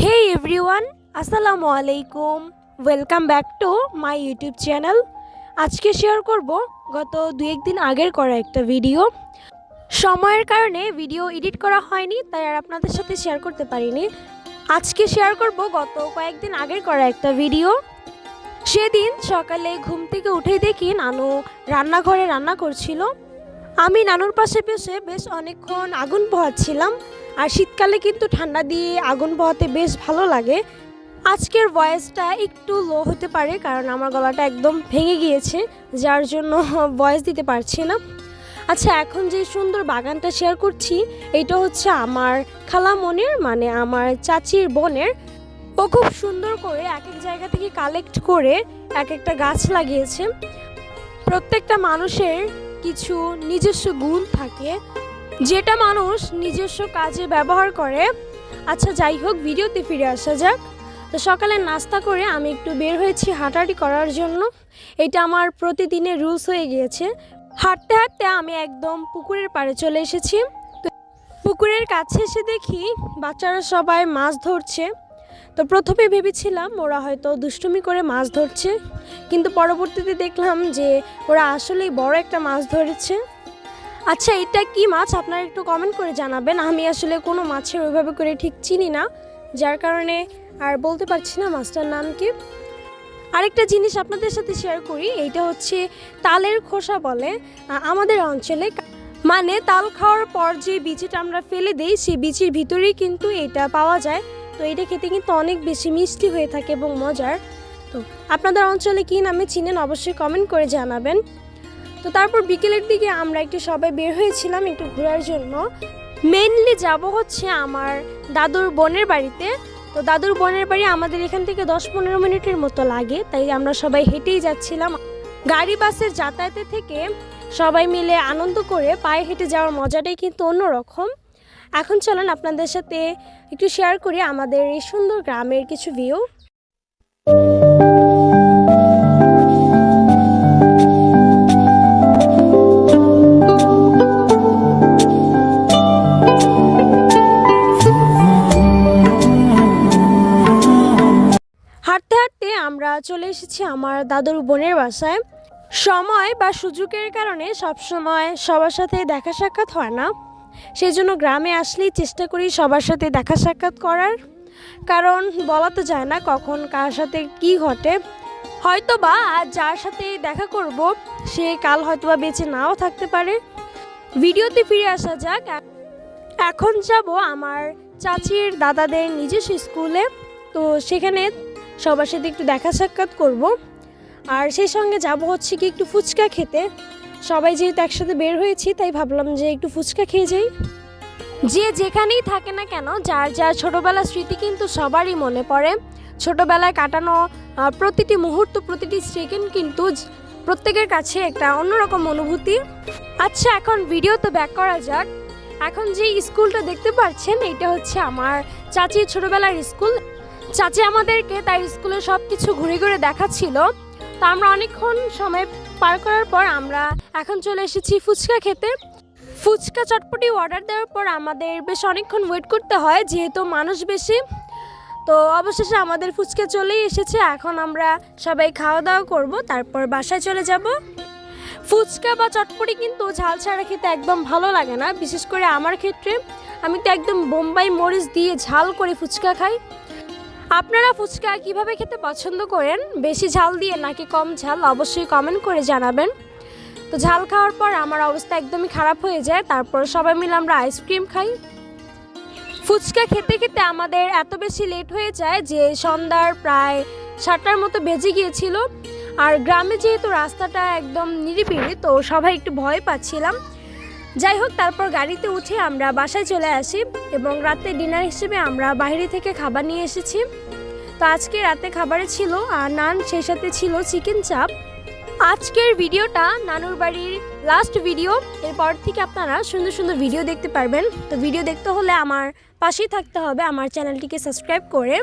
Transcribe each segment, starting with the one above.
হে everyone আসসালামু আলাইকুম welcome back to my YouTube channel আজকে শেয়ার করব গত দু একদিন আগের করা একটা ভিডিও সময়ের কারণে ভিডিও এডিট করা হয়নি, তাই আর আপনাদের সাথে শেয়ার করতে পারিনি। আজকে শেয়ার করব গত কয়েকদিন আগের করা একটা ভিডিও সেদিন সকালে ঘুম থেকে উঠেই দেখি নানু রান্নাঘরে রান্না করছিল। আমি নানুর পাশে বসে বেশ অনেকক্ষণ আগুন পোহাচ্ছিলাম। আর শীতকালে কিন্তু ঠান্ডা দিয়ে আগুন পোহাতে বেশ ভালো লাগে। আজকের ভয়েসটা একটু লো হতে পারে, কারণ আমার গলাটা একদম ভেঙে গিয়েছে, যার জন্য ভয়েস দিতে পারছি না। আচ্ছা এখন যে সুন্দর বাগানটা শেয়ার করছি, এটা হচ্ছে আমার খালামনের মানে আমার চাচির বোনের। ও খুব সুন্দর করে এক এক জায়গা থেকে কালেক্ট করে এক একটা গাছ লাগিয়েছে। প্রত্যেকটা মানুষের কিছু নিজস্ব গুণ থাকে। যেটা মানুষ নিজস্ব কাজে ব্যবহার করে। আচ্ছা যাই হোক, ভিডিওতে ফিরে আসা যাক। তো সকালে নাস্তা করে আমি একটু বের হয়েছি হাঁটাহাঁটি করার জন্য। এটা আমার প্রতিদিনের রুলস হয়ে গিয়েছে। হাঁটতে হাঁটতে আমি একদম পুকুরের পাড়ে চলে এসেছি। পুকুরের কাছে এসে দেখি বাচ্চারা সবাই মাছ ধরছে। তো প্রথমে ভেবেছিলাম ওরা হয়তো দুষ্টুমি করে মাছ ধরছে। কিন্তু পরবর্তীতে দেখলাম যে ওরা আসলেই বড় একটা মাছ ধরেছে। আচ্ছা এটা কি মাছ? আপনারা একটু কমেন্ট করে জানাবেন। আমি আসলে কোনো মাছের ওইভাবে করে ঠিক চিনি না, যার কারণে আর বলতে পারছি না মাছটার নাম কি। আরেকটা জিনিস আপনাদের সাথে শেয়ার করি, এইটা হচ্ছে তালের খোসা বলে। আমাদের অঞ্চলে মানে তাল খাওয়ার পর যে বীজটা আমরা ফেলে দিই, সেই বীজের ভিতরেই কিন্তু এটা পাওয়া যায়। তো এটা খেতে কিন্তু অনেক বেশি মিষ্টি হয়ে থাকে এবং মজার। তো আপনাদের অঞ্চলে কী নামে চিনেন অবশ্যই কমেন্ট করে জানাবেন। তো তারপর বিকেলের দিকে আমরা একটু সবাই বের হয়েছিলাম একটু ঘোরার জন্য। মেনলি যাব হচ্ছে আমার দাদুর বোনের বাড়িতে। তো দাদুর বোনের বাড়ি আমাদের এখান থেকে দশ পনেরো মিনিটের মতো লাগে, তাই আমরা সবাই হেঁটেই যাচ্ছিলাম। গাড়ি বাসের যাতায়াতে থেকে সবাই মিলে আনন্দ করে পায়ে হেঁটে যাওয়ার মজাটাই কিন্তু অন্যরকম। এখন চলেন আপনাদের সাথে একটু শেয়ার করি আমাদের এই সুন্দর গ্রামের কিছু ভিউ আমরা চলে এসেছি আমার দাদুর বোনের বাসায়। সময় বা সুযোগের কারণে সবসময় সবার সাথে দেখা সাক্ষাৎ হয় না। সেই জন্য গ্রামে আসলেই চেষ্টা করি সবার সাথে দেখা সাক্ষাৎ করার। কারণ বলা তো যায় না কখন কার সাথে কি ঘটে। হয়তো বা আজ যার সাথে দেখা করব, সে কাল হয়তো বা বেঁচে নাও থাকতে পারে। ভিডিওতে ফিরে আসা যাক। এখন যাব আমার চাচির দাদাদের নিজস্ব স্কুলে। তো সেখানে সবার সাথে একটু দেখা সাক্ষাৎ করব। আর সেই সঙ্গে যাব হচ্ছে কি একটু ফুচকা খেতে। সবাই যেহেতু একসাথে বের হয়েছি, তাই ভাবলাম যে একটু ফুচকা খেয়ে যাই। যে যেখানেই থাকে না কেন, যার যার ছোটোবেলার স্মৃতি কিন্তু সবারই মনে পড়ে। ছোটোবেলায় কাটানো প্রতিটি মুহূর্ত, প্রতিটি সেকেন্ড কিন্তু প্রত্যেকের কাছে একটা অন্যরকম অনুভূতি। আচ্ছা এখন ভিডিও তো ব্যাক করা যাক। এখন যে স্কুলটা দেখতে পাচ্ছেন, এটা হচ্ছে আমার চাচির ছোটোবেলার স্কুল। চাচি আমাদেরকে তার স্কুলে সব কিছু ঘুরে ঘুরে দেখাচ্ছিল। তো আমরা অনেকক্ষণ সময় পার করার পর আমরা এখন চলে এসেছি ফুচকা খেতে। ফুচকা চটপটি অর্ডার দেওয়ার পর আমাদের বেশ অনেকক্ষণ ওয়েট করতে হয়, যেহেতু মানুষ বেশি। তো অবশেষে আমাদের ফুচকা চলেই এসেছে, এখন আমরা সবাই খাওয়া দাওয়া করব, তারপর বাসায় চলে যাব। ফুচকা বা চটপটি কিন্তু ঝাল ছাড়া খেতে একদম ভালো লাগে না, বিশেষ করে আমার ক্ষেত্রে। আমি তো একদম বোম্বাই মরিচ দিয়ে ঝাল করে ফুচকা খাই। আপনারা ফুচকা কীভাবে খেতে পছন্দ করেন? বেশি ঝাল দিয়ে নাকি কম ঝাল? অবশ্যই কমেন্ট করে জানাবেন। তো ঝাল খাওয়ার পর আমার অবস্থা একদমই খারাপ হয়ে যায়। তারপর সবাই মিলে আমরা আইসক্রিম খাই। ফুচকা খেতে খেতে আমাদের এত বেশি লেট হয়ে যায় যে সন্ধ্যার প্রায় সাতটার মতো বেজে গিয়েছিল। আর গ্রামে যেহেতু রাস্তাটা একদম নিরিবিলি, তো সবাই একটু ভয় পাচ্ছিলাম। যাই হোক তারপর গাড়িতে উঠে আমরা বাসায় চলে আসি এবং রাতে ডিনার হিসেবে আমরা বাইরে থেকে খাবার নিয়ে এসেছি। তো আজকে রাতে খাবারে ছিল, আর নান, সেই সাথে ছিল চিকেন চাপ। আজকের ভিডিওটা নানুর বাড়ির লাস্ট ভিডিও এরপর থেকে আপনারা সুন্দর সুন্দর ভিডিও দেখতে পারবেন। তো ভিডিও দেখতে হলে আমার পাশেই থাকতে হবে, আমার চ্যানেলটিকে সাবস্ক্রাইব করে।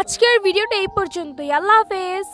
আজকের ভিডিওটা এই পর্যন্তই। আল্লাহ হাফেজ।